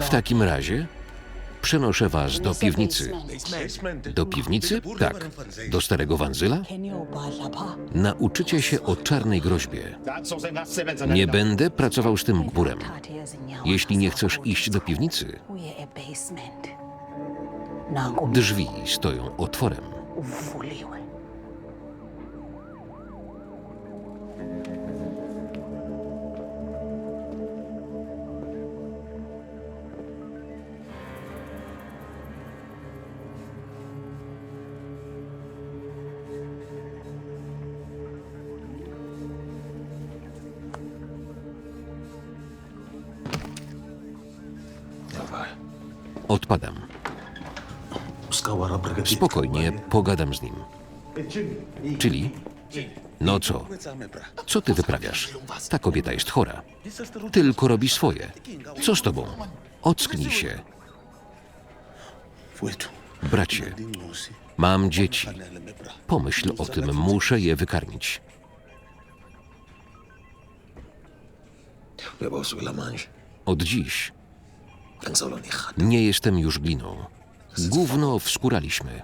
W takim razie przenoszę was do piwnicy. Do piwnicy? Tak. Do starego Wanzyla? Nauczycie się o czarnej groźbie. Nie będę pracował z tym gburem. Jeśli nie chcesz iść do piwnicy, drzwi stoją otworem. Uvuliwe. Odpadam. Spokojnie, pogadam z nim. Czyli? No co? Co ty wyprawiasz? Ta kobieta jest chora. Tylko robi swoje. Co z tobą? Ocknij się. Bracie, mam dzieci. Pomyśl o tym, muszę je wykarmić. Od dziś nie jestem już gliną. Gówno wskuraliśmy.